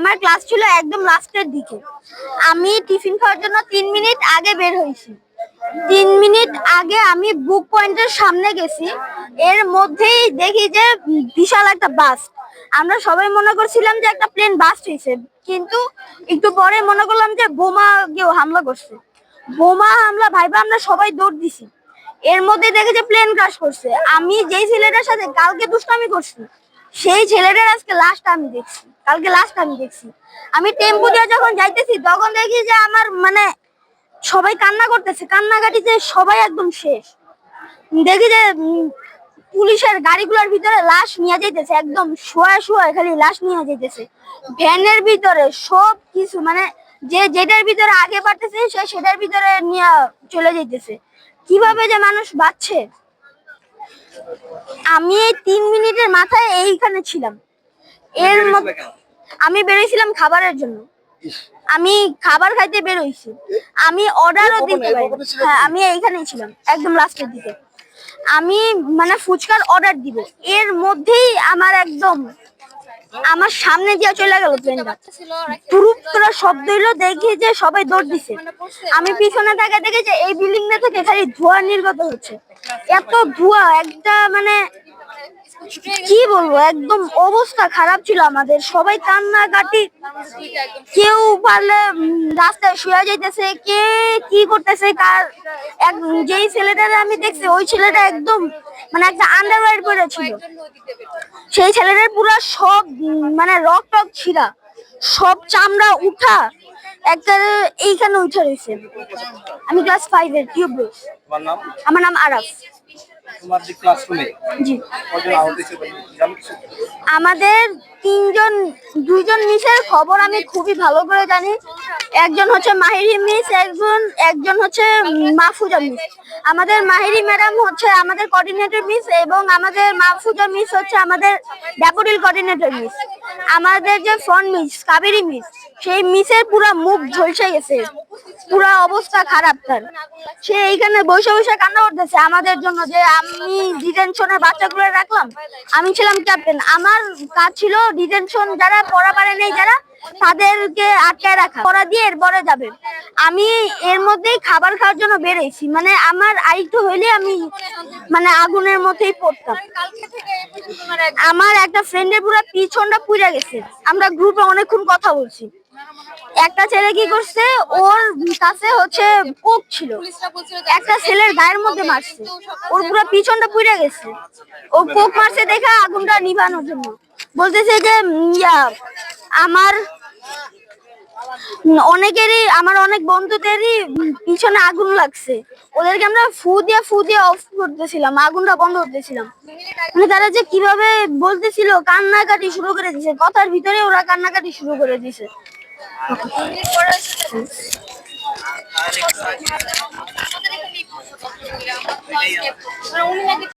আমার ক্লাস ছিল একদম লাস্টের দিকে। আমি টিফিন খাওয়ার জন্য তিন মিনিট আগে বের হয়েছি। তিন মিনিট আগে আমি বুক পয়েন্টের সামনে গেছি। এর মধ্যেই দেখি যে বিশাল একটা বাস আমরা সবাই মনে করছিলাম যে একটা প্লেন বাস হয়েছে। কিন্তু একটু পরে মনে করলাম যে বোমা কেউ হামলা করছে। বোমা হামলা, ভাইবা আমরা সবাই দৌড় দিছি। এর মধ্যে দেখে যে প্লেন ক্রাশ করছে। আমি যেই ছেলেটার সাথে কালকে দুষ্টামি করছি সেই ছেলেটার আজকে লাস্ট আমি দেখছি। কালকে লাস্ট আমি দেখছি। আমি টেম্পু দিয়ে যখন যাইতেছি, তখন দেখি যে আমার মানে সবাই কান্না করতেছে। কান্নাকাটিতে সবাই একদম শেষ। দেখি যে পুলিশের গাড়িগুলোর ভিতরে লাশ নিয়ে যাইতেছে। একদম শোয়া শোয়া খালি লাশ নিয়ে যাইতেছে। ভ্যানের ভিতরে সব কিছু মানে যে যেটার ভিতরে আগে পারতেছে, সে সেটার ভিতরে নিয়ে চলে যাইতেছে। কীভাবে যে মানুষ বাঁচছে? আমি এই তিন মিনিটের মাথায় এইখানে ছিলাম। এর মধ্যে আমি বেরিয়েছিলাম খাবারের জন্য। আমি খাবার খাইতে বেরোইছি। আমি অর্ডারও দিতে পারি হ্যাঁ আমি এইখানেই ছিলাম একদম লাস্টের দিকে। আমি মানে ফুচকার অর্ডার দিব। এর মধ্যেই আমার একদম আমার সামনে দিয়ে চলে গেল প্লেনটা করে শব্দ হইল দেখি যে সবাই দৌড় দিছে। আমি পিছনে থাকে দেখে যে এই বিল্ডিং থেকে খালি ধোঁয়া নির্গত হচ্ছে। এত ধোঁয়া, একটা মানে কি বলব? একদম অবস্থা খারাপ ছিল আমাদের। সবাই কান্নাকাটি। কেউ পারলে রাস্তায় শুয়ে যাইতেছে। কে কি করতেছে? কার এক যেই ছেলেটারে আমি দেখছি ওই ছেলেটা একদম মানে একটা আন্ডারওয়্যার পরে ছিল সেই ছেলেটার পুরো সব মানে রক টক ছিঁড়া। সব চামড়া উঠা একটা এইখানে উঠে রয়েছে। আমি ক্লাস ফাইভের টিউব আমার নাম আরাফ। তোমার যে ক্লাসরুমে জি। কজন আহত হয়েছে জানো কিছু? আমাদের তিনজন দুইজন মিসের খবর আমি খুবই ভালো করে জানি। একজন হচ্ছে মাহিরি মিস একজন একজন হচ্ছে মাহফুজা মিস। আমাদের মাহিরি ম্যাডাম হচ্ছে আমাদের কোঅর্ডিনেটর মিস এবং আমাদের মাহফুজা মিস হচ্ছে আমাদের ড্যাপোডিল কোঅর্ডিনেটর মিস আমাদের যে ফ্রন্ট মিস কাবেরি মিস সেই মিসের পুরো মুখ ঝলসে গেছে। পুরো অবস্থা খারাপ তার। সে এইখানে বসে বসে কান্না করতেছে আমাদের জন্য যে আমি ডিটেনশনের বাচ্চাগুলো রাখলাম। আমি ছিলাম ক্যাপ্টেন আমার কাজ ছিল ডিটেনশন যারা পড়া পারে নেই, যারা তাদেরকে আটকায় রাখা। পড়া দিয়ে এরপরে যাবে। আমি এর মধ্যেই খাবার খাওয়ার জন্য বেরোইছি। মানে আমার আরেকটু হইলে আমি মানে আগুনের মধ্যেই পড়তাম। আমার একটা ফ্রেন্ডের পুরো পিছনটা পুড়ে গেছে। আমরা গ্রুপে অনেকক্ষণ কথা বলছি। একটা ছেলে কি করছে? ওর কাছে হচ্ছে কোক ছিল। একটা ছেলের গায়ের মধ্যে মারছে। ওর পুরো পিছনটা পুড়ে গেছে। ও কোক মারছে দেখে আগুনটা নিভানোর জন্য। বলতেছে যে ইয়া আমার অনেকেরই, আমার অনেক বন্ধুদেরই পিছনে আগুন লাগছে। ওদেরকে আমরা ফু দিয়ে ফু দিয়ে অফ করতেছিলাম, আগুনটা বন্ধ করতেছিলাম। মানে তারা যে কীভাবে বলতেছিল, কান্নাকাটি শুরু করে দিছে কথার ভিতরে ওরা কান্নাকাটি শুরু করে দিছে